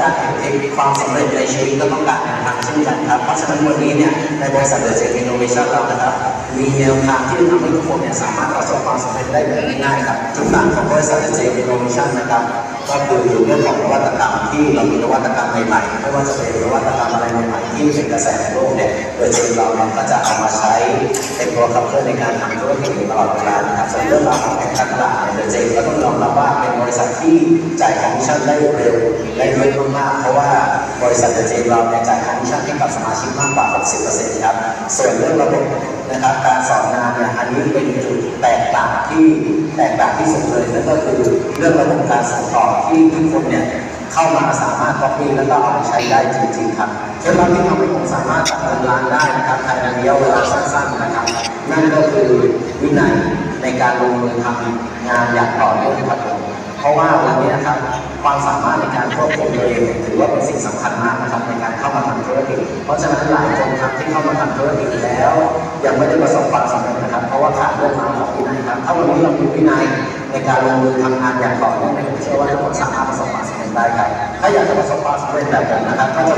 การเห็นความสำเร็จในชีวิตก็ต้องการทางเช่นกันครับ เพราะฉะนั้นวันนี้เนี่ยในบริษัทเดอะเจนอินโนเวชั่นเรานะครับ มีแนวทางที่จะทำให้ทุกคนเนี่ยสามารถประสบความสำเร็จได้แบบง่ายๆครับจุดต่างของบริษัทเดอะเจนอินโนเวชั่นนะครับก็คืออยู่เรื่องของนวัตกรรมที่เรามีนวัตกรรมใหม่ๆไม่ว่าจะเป็นนวัตกรรมอะไรใหม่ๆที่เป็นกระแสในโลกเนี่ยโดยเจนเราเนี่ยก็จะเอามาใช้เป็นตัวขับเคลื่อนในการทำธุรกิจอยู่ตลอดเวลานะครับส่วนเรื่องราวของแผนการตลาดเนี่ยโดยเจนก็ต้อง บริษัทที่จ่ายคอมมิชชั่นได้เร็วและเยอะมากๆเพราะว่าบริษัทเจนเราเนี่ยจ่ายคอมมิชชั่นให้กับสมาชิกมากกว่า 60%ครับ ส่วนเรื่องระบบนะครับการสอนงานเนี่ยอันนี้เป็นจุดแตกต่างที่แตกต่างที่สุดเลยนั่นก็คือเรื่องระบบการส่งต่อที่ทุกคนเนี่ยเข้ามาสามารถ copy แล้วก็เอาไปใช้ได้จริงๆครับเคล็ดลับที่ทำให้ผมสามารถตัดเงินล้านได้นะครับภายในระยะเวลาสั้นๆนะครับ นั่นก็คือวินัยในการลงมือทำงานอย่างต่อเนื่องครับผม เพราะว่าวังนี้นะครับความสามารถในการควบคุมตัวเองเนี่ยถือว่าเป็นสิ่งสำคัญมากนะครับในการเข้ามาทำธุรกิจ เพราะฉะนั้นหลายคนครับที่เข้ามาทำธุรกิจแล้ว ยังไม่ได้ประสบความสำเร็จนะครับ เพราะว่าขาดเรื่องความของวินัยครับถ้าวันนี้เรามีวินัยในการลงมือทำงานอย่างต่อเนื่องเนี่ยผมเชื่อว่าทุกคนสามารถประสบความสำเร็จได้ครับถ้าอยากจะประสบความสำเร็จแบบผมนะครับก็จะ